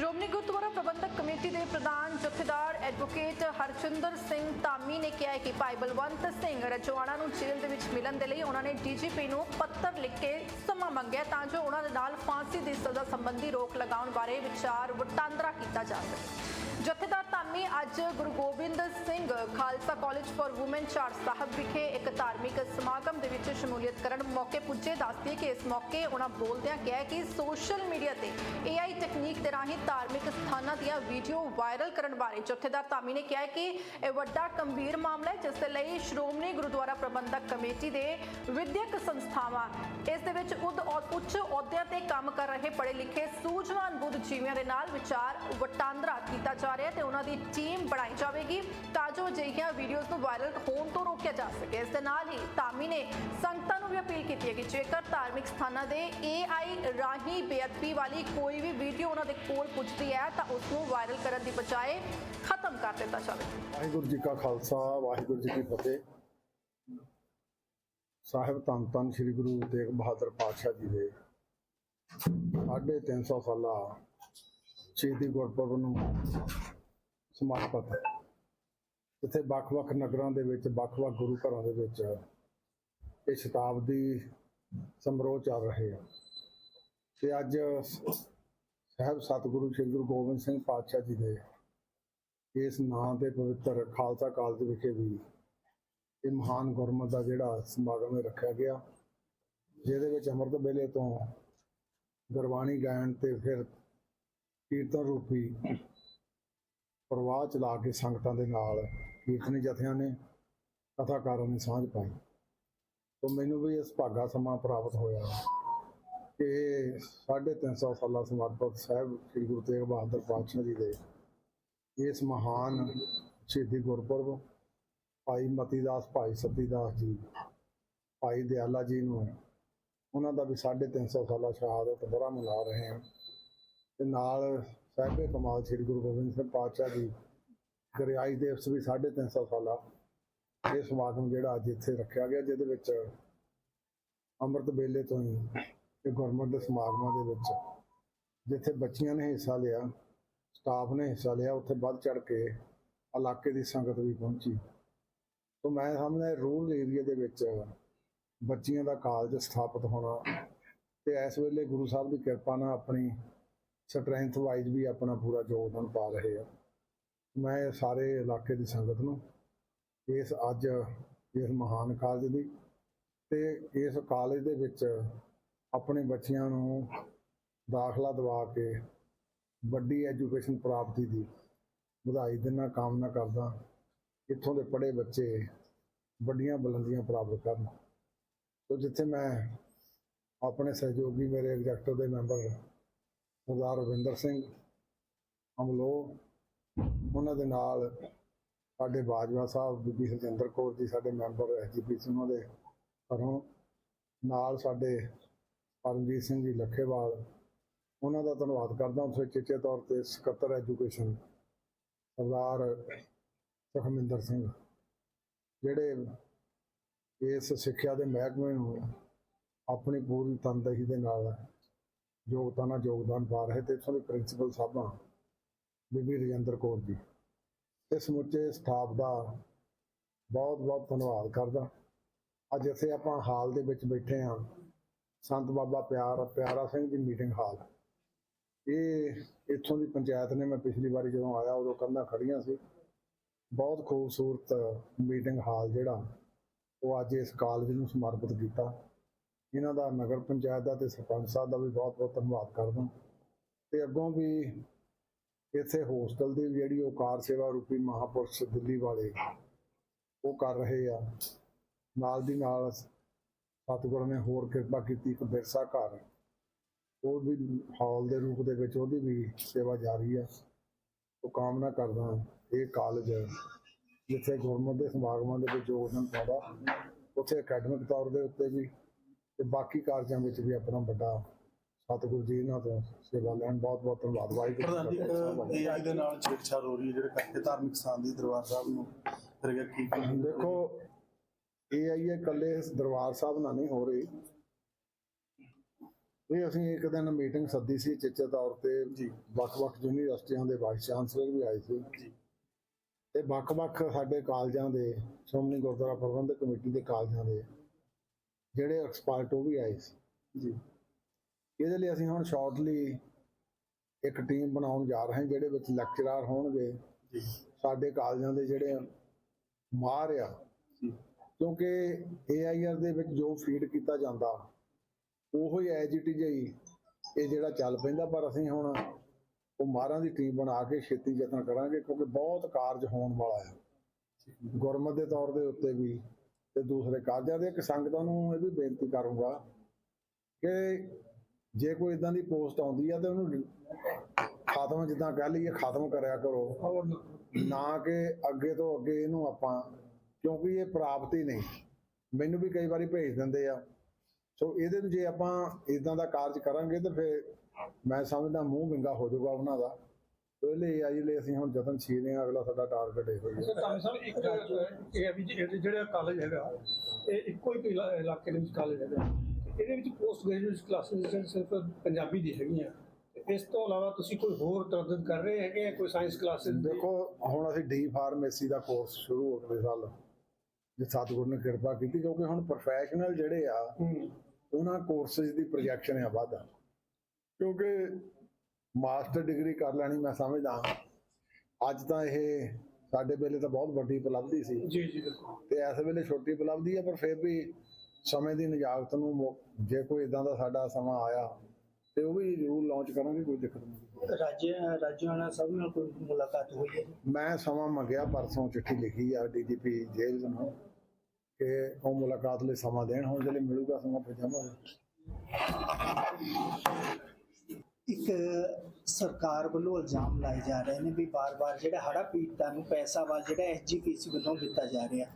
ਸ਼੍ਰੋਮਣੀ ਗੁਰਦੁਆਰਾ ਪ੍ਰਬੰਧਕ committee ਦੇ ਪ੍ਰਧਾਨ ਜਥੇਦਾਰ ਐਡਵੋਕੇਟ ਹਰਚੰਦਰ ਸਿੰਘ ਧਾਮੀ ਨੇ ਕਿਹਾ ਕਿ ਭਾਈ ਬਲਵੰਤ ਸਿੰਘ ਰਜਵਾੜਾ ਨੂੰ ਜੇਲ੍ਹ ਦੇ ਵਿੱਚ ਮਿਲਣ ਦੇ ਲਈ ਉਹਨਾਂ ਨੇ ਡੀਜੀਪੀ ਨੂੰ ਪੱਤਰ ਲਿਖ ਕੇ ਸਮਾਂ ਮੰਗਿਆ ਤਾਂ ਜੋ ਉਹਨਾਂ ਦੇ ਨਾਲ ਫਾਂਸੀ ਦੀ ਸੰਬੰਧੀ ਰੋਕ ਲਗਾਉਣ ਬਾਰੇ ਵਿਚਾਰ ਵਟਾਂਦਰਾ ਕੀਤਾ ਜਾ ਸਕੇ ਜਥੇਦਾਰ ਧਾਮੀ ਅੱਜ Guru Gobind Singh Khalsa college for women ਚਾਰ ਸਾਹਿਬ ਵਿਖੇ ਇੱਕ ਧਾਰਮਿਕ ਸਮਾਗਮ ਦੇ ਵਿੱਚ ਸ਼ਮੂਲੀਅਤ ਕਰਨ ਮੌਕੇ ਪੁੱਜੇ। ਦੱਸਦੇ ਕਿ ਇਸ ਮੌਕੇ ਉਹਨਾਂ ਬੋਲਦਿਆਂ ਕਿਹਾ ਕਿ ਸੋਸ਼ਲ ਮੀਡੀਆ ਤੇ AI ਟੈਕਨੀਕ ਦੇ ਰਾਹੀਂ ਧਾਰਮਿਕ ਸਥਾਨਾਂ ਦੀਆਂ ਵੀਡੀਓ ਵਾਇਰਲ ਕਰਨ ਬਾਰੇ ਜਥੇਦਾਰ ਧਾਮੀ ਨੇ ਕਿਹਾ ਕਿ ਇਹ ਵੱਡਾ ਗੰਭੀਰ ਮਾਮਲਾ ਹੈ, ਜਿਸ ਦੇ ਲਈ ਸ਼੍ਰੋਮਣੀ ਗੁਰਦੁਆਰਾ ਪ੍ਰਬੰਧਕ ਕਮੇਟੀ ਦੇ ਵਿਦਿਅਕ ਸੰਸਥਾਵਾਂ ਇਸ ਦੇ ਵਿੱਚ ਉਦ ਉੱਚ ਅਹੁਦਿਆਂ ਤੇ ਕੰਮ ਕਰ ਰਹੇ ਪੜ੍ਹੇ ਲਿਖੇ ਸੂਝਵਾਨ ਬੁੱਧ ਜੀਵਿਆਂ ਦੇ ਨਾਲ ਵਿਚਾਰ ਵਟਾਂਦਰਾ ਕੀਤਾ ਜਾ ਰਿਹਾ ਤੇ ਉਹਨਾਂ ਦੀ ਟੀਮ ਬਣਾਈ ਜਾਵੇਗੀ ਤਾਂ ਜੋ ਅਜਿਹੀਆਂ ਵੀਡੀਓਜ਼ ਨੂੰ ਵਾਇਰਲ ਹੋਣ ਤੋਂ ਰੋਕਿਆ ਜਾ ਸਕੇ। ਇਸ ਦੇ ਨਾਲ ਹੀ ਧਾਮੀ ਨੇ ਸੰਗਤਾਂ ਨੂੰ ਵੀ ਅਪੀਲ ਕੀਤੀ ਹੈ ਕਿ ਜੇਕਰ ਧਾਰਮਿਕ ਸਥਾਨਾਂ ਦੇ AI ਰਾਹੀਂ ਬੇਅਦਬੀ ਵਾਲੀ ਕੋਈ ਵੀ ਵੀਡੀਓ ਉਹਨਾਂ ਦੇ ਕੋਲ ਪੁੱਜਦੀ ਹੈ ਤਾਂ ਉਸ ਨੂੰ ਵਾਇਰਲ ਕਰਨ ਦੀ ਬਜਾਏ ਖਤਮ ਕਰ ਦਿੱਤਾ ਜਾਵੇ। ਵਾਹਿਗੁਰੂ ਜੀ ਕਾ ਖਾਲਸਾ, ਵਾਹਿਗੁਰੂ ਜੀ ਕੀ ਫਤਿਹ। ਸਾਹਿਬ ਧੰਨ ਧੰਨ ਸ੍ਰੀ ਗੁਰੂ ਤੇਗ ਬਹਾਦਰ ਪਾਤਸ਼ਾਹ ਜੀ ਦੇ ਸਾਢੇ 300 ਸਾਲਾ ਸ਼ਹੀਦੀ ਗੁਰਪੁਰਬ ਨੂੰ ਸਮਰਪਿਤ। ਇੱਥੇ ਵੱਖ-ਵੱਖ ਨਗਰਾਂ ਦੇ ਵਿੱਚ, ਵੱਖ-ਵੱਖ ਗੁਰੂ ਘਰਾਂ ਦੇ ਵਿੱਚ ਇਹ ਸ਼ਤਾਬਦੀ ਸਮਾਰੋਹ ਚੱਲ ਰਹੇ ਆ। ਤੇ ਅੱਜ ਸਾਹਿਬ ਸਤਿਗੁਰੂ ਸ੍ਰੀ ਗੁਰੂ ਗੋਬਿੰਦ ਸਿੰਘ ਪਾਤਸ਼ਾਹ ਜੀ ਦੇ ਇਸ ਨਾਂ ਤੇ ਪਵਿੱਤਰ ਖਾਲਸਾ ਕਾਲਜ ਵਿਖੇ ਵੀ ਇਹ ਮਹਾਨ ਗੁਰਮਤ ਦਾ ਜਿਹੜਾ ਸਮਾਗਮ ਰੱਖਿਆ ਗਿਆ। ਜਿਹਦੇ ਵਿੱਚ ਅੰਮ੍ਰਿਤ ਵੇਲੇ ਤੋਂ ਗੁਰਬਾਣੀ ਗਾਇਨ ਤੇ ਫਿਰ ਕੀਰਤਨ ਰੂਪੀ ਪ੍ਰਵਾਹ ਚਲਾ ਕੇ ਸੰਗਤਾਂ ਦੇ ਨਾਲ ਕੀਰਤਨੀ ਜਥਿਆਂ ਨੇ ਕਥਾਕਾਰਾਂ ਨੇ ਸਾਂਝ ਪਾਈ। ਤੋਂ ਮੈਨੂੰ ਵੀ ਇਸ ਭਾਗਾ ਸਮਾਂ ਪ੍ਰਾਪਤ ਹੋਇਆ ਕਿ 350 ਸਾਲਾ ਸਮਰਪਿਤ ਸਾਹਿਬ ਸ੍ਰੀ ਗੁਰੂ ਤੇਗ ਬਹਾਦਰ ਪਾਤਸ਼ਾਹ ਜੀ ਦੇ ਇਸ ਮਹਾਨ ਸ਼ਹੀਦੀ ਗੁਰਪੁਰਬ ਭਾਈ ਮਤੀਦਾਸ ਭਾਈ ਸਤੀਦਾਸ ਜੀ, ਭਾਈ ਦਿਆਲਾ ਜੀ ਨੂੰ, ਉਹਨਾਂ ਦਾ ਵੀ 350 ਸਾਲਾ ਸ਼ਹਾਦਤ ਬੜਾ ਮਨਾ ਰਹੇ ਹਾਂ। ਤੇ ਨਾਲ ਸਾਹਿਬੇ ਕਮਾਲ ਸ੍ਰੀ ਗੁਰੂ ਗੋਬਿੰਦ ਸਿੰਘ ਪਾਤਸ਼ਾਹ ਜੀ, ਗਰਿਆਈ ਦਿਵਸ ਵੀ 350 ਸਾਲਾ, ਇਹ ਸਮਾਗਮ ਜਿਹੜਾ ਅੱਜ ਇੱਥੇ ਰੱਖਿਆ ਗਿਆ, ਜਿਹਦੇ ਵਿੱਚ ਅੰਮ੍ਰਿਤ ਵੇਲੇ ਤੋਂ ਹੀ ਇਹ ਗੁਰਮਤਿ ਦੇ ਸਮਾਗਮਾਂ ਦੇ ਵਿੱਚ ਜਿੱਥੇ ਬੱਚੀਆਂ ਨੇ ਹਿੱਸਾ ਲਿਆ, ਸਟਾਫ ਨੇ ਹਿੱਸਾ ਲਿਆ, ਉੱਥੇ ਵੱਧ ਚੜ ਕੇ ਇਲਾਕੇ ਦੀ ਸੰਗਤ ਵੀ ਪਹੁੰਚੀ। ਤੋਂ ਮੈਂ ਸਮਝਦਾ ਰੂਰਲ ਏਰੀਆ ਦੇ ਵਿੱਚ ਬੱਚੀਆਂ ਦਾ ਕਾਲਜ ਸਥਾਪਿਤ ਹੋਣਾ ਤੇ ਇਸ ਵੇਲੇ ਗੁਰੂ ਸਾਹਿਬ ਦੀ ਕਿਰਪਾ ਨਾਲ ਆਪਣੀ ਸਟਰੈਂਥ ਵਾਈਜ਼ ਵੀ ਆਪਣਾ ਪੂਰਾ ਯੋਗਦਾਨ ਪਾ ਰਹੇ ਆ। ਮੈਂ ਸਾਰੇ ਇਲਾਕੇ ਦੀ ਸੰਗਤ ਨੂੰ ਇਸ ਅੱਜ ਇਸ ਮਹਾਨ ਕਾਲਜ ਦੀ ਤੇ ਇਸ ਕਾਲਜ ਦੇ ਵਿੱਚ ਆਪਣੇ ਬੱਚਿਆਂ ਨੂੰ ਦਾਖਲਾ ਦਿਵਾ ਕੇ ਵੱਡੀ ਐਜੂਕੇਸ਼ਨ ਪ੍ਰਾਪਤੀ ਦੀ ਵਧਾਈ ਦੇਣਾ ਕਾਮਨਾ ਕਰਦਾ। ਇੱਥੋਂ ਦੇ ਪੜ੍ਹੇ ਬੱਚੇ ਵੱਡੀਆਂ ਬੁਲੰਦੀਆਂ ਪ੍ਰਾਪਤ ਕਰਨ। ਸੋ ਜਿੱਥੇ ਮੈਂ ਆਪਣੇ ਸਹਿਯੋਗੀ ਮੇਰੇ ਐਗਜ਼ੈਕਟਿਵ ਦੇ ਮੈਂਬਰ ਸਰਦਾਰ ਰਵਿੰਦਰ ਸਿੰਘ ਅਮਲੋ, ਉਹਨਾਂ ਦੇ ਨਾਲ ਸਾਡੇ ਬਾਜਵਾ ਸਾਹਿਬ, ਬੀਬੀ ਹਰਜਿੰਦਰ ਕੌਰ ਜੀ ਸਾਡੇ ਮੈਂਬਰ ਐਜੀਪੀਸੀ ਉਹਨਾਂ ਦੇ ਘਰੋਂ। ਨਾਲ ਸਾਡੇ ਪਰਮਜੀਤ ਸਿੰਘ ਜੀ ਲੱਖੇਵਾਲ, ਉਹਨਾਂ ਦਾ ਧੰਨਵਾਦ ਕਰਦਾ ਉਸ ਵਿੱਚ ਚੇਚੇ ਤੌਰ ਤੇ ਸਕੱਤਰ ਐਜੂਕੇਸ਼ਨ ਸਰਦਾਰ ਸੁਖਮਿੰਦਰ ਸਿੰਘ, ਜਿਹੜੇ ਇਸ ਸਿੱਖਿਆ ਦੇ ਮਹਿਕਮੇ ਨੂੰ ਆਪਣੀ ਪੂਰੀ ਤਨਦੇਹੀ ਦੇ ਨਾਲ ਯੋਗਤਾ ਨਾਲ ਯੋਗਦਾਨ ਪਾ ਰਹੇ ਤੇ ਇਥੋਂ ਦੇ ਪ੍ਰਿੰਸੀਪਲ ਸਾਹਿਬਾਂ ਬੀਬੀ ਰਜਿੰਦਰ ਕੌਰ ਜੀ। ਤੇ ਸਮੁੱਚੇ ਸਟਾਫ ਦਾ ਬਹੁਤ ਬਹੁਤ ਧੰਨਵਾਦ ਕਰਦਾ। ਅੱਜ ਇੱਥੇ ਆਪਾਂ ਹਾਲ ਦੇ ਵਿੱਚ ਬੈਠੇ ਹਾਂ। ਸੰਤ ਬਾਬਾ ਪਿਆਰ, ਪਿਆਰਾ ਸਿੰਘ ਦੀ ਮੀਟਿੰਗ ਹਾਲ। ਇਹ ਇੱਥੋਂ ਦੀ ਪੰਚਾਇਤ ਨੇ, ਮੈਂ ਪਿਛਲੀ ਵਾਰੀ ਜਦੋਂ ਆਇਆ ਉਦੋਂ ਕੰਧਾਂ ਖੜੀਆਂ ਸੀ। ਬਹੁਤ ਖੂਬਸੂਰਤ ਮੀਟਿੰਗ ਹਾਲ ਜਿਹੜਾ ਉਹ ਅੱਜ ਇਸ ਕਾਲਜ ਨੂੰ ਸਮਰਪਿਤ ਕੀਤਾ। ਇਹਨਾਂ ਦਾ ਨਗਰ ਪੰਚਾਇਤ ਦਾ ਤੇ ਸਰਪੰਚ ਸਾਹਿਬ ਦਾ ਵੀ ਬਹੁਤ ਬਹੁਤ ਧੰਨਵਾਦ ਕਰਦਾ। ਤੇ ਅੱਗੋਂ ਵੀ ਇੱਥੇ ਹੋਸਟਲ ਦੀ ਜਿਹੜੀ ਉਹ ਕਾਰ ਸੇਵਾ ਰੂਪੀ ਮਹਾਪੁਰਸ਼ ਦਿੱਲੀ ਵਾਲੇ ਉਹ ਕਰ ਰਹੇ ਆ। ਨਾਲ ਦੀ ਨਾਲ ਸਤਿਗੁਰਾਂ ਨੇ ਹੋਰ ਕਿਰਪਾ ਕੀਤੀ, ਇੱਕ ਬਿਰਸਾ ਘਰ। ਉਹ ਵੀ ਹਾਲ ਦੇ ਰੂਪ ਦੇ ਵਿੱਚ ਉਹਦੀ ਵੀ ਸੇਵਾ ਜਾਰੀ ਹੈ ਉਹ ਕਾਮਨਾ ਕਰਦਾ ਇਹ ਕਾਲਜ ਜਿੱਥੇ ਗੁਰਮਤਿ ਦੇ ਸਮਾਗਮਾਂ ਦੇ ਵਿੱਚ ਯੋਗਦਾਨ ਪਾਉਂਦਾ ਉੱਥੇ ਅਕੈਡਮਿਕ ਤੌਰ ਦੇ ਉੱਤੇ ਵੀ ਤੇ ਬਾਕੀ ਕਾਰਜਾਂ ਵਿੱਚ ਵੀ ਆਪਣਾ ਵੱਡਾ ਸਤਿਗੁਰੂ ਜੀ ਇਹਨਾਂ ਤੋਂ ਸੇਵਾ ਲੈਣ। ਬਹੁਤ ਬਹੁਤ ਧੰਨਵਾਦ। ਵਾਹਿਗੁਰੂ ਜੀ ਏਆਈ ਦੇ ਨਾਲ ਛੇੜਛਾੜ ਹੋ ਰਹੀ ਹੈ ਜਿਹੜੇ ਕਰਕੇ ਧਾਰਮਿਕ ਸਥਾਨ ਦੀ ਦਰਬਾਰ ਸਾਹਿਬ ਨੂੰ ਫਿਰ ਗਿਆ ਕੀ ਦੇਖੋ ਇਹ ਆਈਏ ਇਕੱਲੇ ਦਰਬਾਰ ਸਾਹਿਬ ਨਾਲ ਨਹੀਂ ਹੋ ਰਹੀ। ਇਹ ਅਸੀਂ ਇੱਕ ਦਿਨ ਮੀਟਿੰਗ ਸੱਦੀ ਸੀ ਚਿੱਚੇ ਤੌਰ ਤੇ ਜੀ। ਵੱਖ-ਵੱਖ ਯੂਨੀਵਰਸਿਟੀਆਂ ਦੇ ਵਾਈਸ ਚਾਂਸਲਰ ਵੀ ਆਏ ਸੀ। ਜੀ। ਤੇ ਵੱਖ-ਵੱਖ ਸਾਡੇ ਕਾਲਜਾਂ ਦੇ ਸ਼੍ਰੋਮਣੀ ਗੁਰਦੁਆਰਾ ਪ੍ਰਬੰਧਕ ਕਮੇਟੀ ਦੇ ਕਾਲਜਾਂ ਦੇ ਜਿਹੜੇ ਐਕਸਪਰਟ ਉਹ ਵੀ ਆਏ ਸੀ। ਜੀ। ਇਹਦੇ ਲਈ ਅਸੀਂ ਹੁਣ ਸ਼ਾਰਟਲੀ ਇੱਕ ਟੀਮ ਬਣਾਉਣ ਜਾ ਰਹੇ ਹਾਂ ਜਿਹੜੇ ਵਿੱਚ ਲੈਕਚਰਰ ਹੋਣਗੇ। ਜੀ। ਸਾਡੇ ਕਾਲਜਾਂ ਦੇ ਜਿਹੜੇ ਮਾਹਰ ਆ ਕਿਉਂਕਿ ਏਆਈਆਰ ਦੇ ਵਿੱਚ ਜੋ ਫੀਡ ਕੀਤਾ ਜਾਂਦਾ ਉਹੋ ਹੀ ਐਜ ਇਟ ਇਜ਼ ਹੀ ਇਹ ਜਿਹੜਾ ਚੱਲ ਪੈਂਦਾ ਪਰ ਅਸੀਂ ਹੁਣ ਉਹ ਮਾਹਰਾਂ ਦੀ ਟੀਮ ਬਣਾ ਕੇ ਛੇਤੀ ਯਤਨ ਕਰਾਂਗੇ ਕਿਉਂਕਿ ਬਹੁਤ ਕਾਰਜ ਹੋਣ ਵਾਲਾ ਹੈ ਗੁਰਮਤ ਦੇ ਤੌਰ ਦੇ ਉੱਤੇ ਵੀ ਤੇ ਦੂਸਰੇ ਕਾਰਜਾਂ ਦੇ ਇੱਕ ਸੰਗਤਾਂ ਨੂੰ ਇਹ ਵੀ ਬੇਨਤੀ ਕਰੂੰਗਾ ਕਿ ਜੇ ਕੋਈ ਇਦਾਂ ਦੀ ਪੋਸਟ ਆਉਂਦੀ ਆ ਤੇ ਉਹਨੂੰ ਖਾਤਮ ਜਿੱਦਾਂ ਕਹਿ ਲਈਏ ਖਾਤਮ ਕਰਿਆ ਕਰੋ। ਨਾ। ਕਿ ਅੱਗੇ ਤੋਂ ਅੱਗੇ ਇਹਨੂੰ ਆਪਾਂ ਕਿਉਂਕਿ ਇਹ ਪ੍ਰਾਪਤੀ ਨਹੀਂ। ਮੈਨੂੰ ਵੀ ਕਈ ਵਾਰੀ ਭੇਜ ਦਿੰਦੇ ਆ। ਸੋ ਇਹਦੇ ਨੂੰ ਜੇ ਆਪਾਂ ਇਦਾਂ ਦਾ ਕਾਰਜ ਕਰਾਂਗੇ ਤੇ ਫਿਰ ਮੈਂ ਸਮਝਦਾ ਮੂੰਹ ਵਿੰਗਾ ਹੋ ਜਾਊਗਾ ਉਹਨਾਂ ਦਾ। ਪਹਿਲੇ ਆਈ ਲਈ ਅਸੀਂ ਹੁਣ ਯਤਨਸ਼ੀਲ ਹਾਂ ਅਗਲਾ ਸਾਡਾ ਟਾਰਗੇਟ ਇਹੋ ਹੀ ਹੈ ਤਾਂ ਸਾਹਿਬ ਇੱਕ ਇਹ ਹੈ ਵੀ ਜਿਹੜੇ- ਕਾਲਜ ਹੈਗਾ ਇਹ ਇੱਕੋ ਇਲਾ- ਇਲਾਕੇ ਦੇ ਵਿੱਚ ਕਾਲਜ ਹੈਗਾ। ਇਹਦੇ ਵਿੱਚ ਪੋਸਟ ਗ੍ਰੈਜੂਏਟ ਕਲਾਸਿਸ ਸਿਰਫ ਪੰਜਾਬੀ ਦੀ ਹੈਗੀਆਂ। ਇਸ ਤੋਂ ਇਲਾਵਾ ਤੁਸੀਂ ਕੋਈ ਹੋਰ ਤਰੱਦਦ ਕਰ ਰਹੇ ਹੈਗੇ? ਕੋਈ ਸਾਇੰਸ ਕਲਾਸਿਸ ਦੇਖੋ ਹੁਣ ਅਸੀਂ ਡੀ ਫਾਰਮੇਸੀ ਦਾ ਕੋਰਸ ਸ਼ੁਰੂ ਅਗਲੇ ਸਾਲ। ਜੇ ਸਤਿਗੁਰ ਨੇ ਕਿਰਪਾ ਕੀਤੀ ਕਿਉਂਕਿ ਹੁਣ ਪ੍ਰੋਫੈਸ਼ਨਲ ਜਿਹੜੇ ਆ ਉਹਨਾਂ ਕੋਰਸਿਸ ਦੀ ਪ੍ਰੋਜੈਕਸ਼ਨ ਆ ਵੱਧ। ਕਿਉਂਕਿ ਮਾਸਟਰ ਡਿਗਰੀ ਕਰ ਲੈਣੀ ਮੈਂ ਸਮਝਦਾ ਅੱਜ ਤਾਂ ਇਹ ਸਾਡੇ ਵੇਲੇ ਤਾਂ ਬਹੁਤ ਵੱਡੀ ਉਪਲਬਧੀ ਸੀ। ਜੀ ਜੀ ਤੇ ਇਸ ਵੇਲੇ ਛੋਟੀ ਉਪਲਬਧੀ ਹੈ ਪਰ ਫਿਰ ਵੀ ਸਮੇਂ ਦੀ ਨਿਜਾਕਤ ਨੂੰ ਜੇ ਕੋਈ ਇਦਾਂ ਦਾ ਸਾਡਾ ਸਮਾਂ ਆਇਆ ਤੇ ਉਹ ਵੀ ਜ਼ਰੂਰ ਲਾਂਚ ਕਰਾਂਗੇ ਕੋਈ ਦਿੱਕਤ ਨਹੀਂ। ਰਾਜ ਰਾਜਿਆਣਾ ਸਭ ਨਾਲ ਕੋਈ ਮੁਲਾਕਾਤ ਹੋਈ ਹੈ? ਮੈਂ ਸਮਾਂ ਮੰਗਿਆ ਪਰਸੋਂ ਚਿੱਠੀ ਲਿਖੀ ਆ ਡੀਜੀਪੀ ਜੇਲ੍ਹ ਨੂੰ ਕਿ ਉਹ ਮੁਲਾਕਾਤ ਲਈ ਸਮਾਂ ਦੇਣ ਹੁਣ ਜਿਹੜੇ ਮਿਲੂਗਾ ਸਮਾਂ ਜਾਵਾਂਗੇ ਇੱਕ ਸਰਕਾਰ ਵੱਲੋਂ ਇਲਜ਼ਾਮ ਲਾਏ ਜਾ ਰਹੇ ਨੇ ਵੀ ਬਾਰ-ਬਾਰ ਜਿਹੜਾ ਹੜਾ ਪੀੜਤਾਂ ਨੂੰ ਪੈਸਾ ਵਾ, ਜਿਹੜਾ ਐਸਜੀਪੀਸੀ ਵੱਲੋਂ ਦਿੱਤਾ ਜਾ ਰਿਹਾ।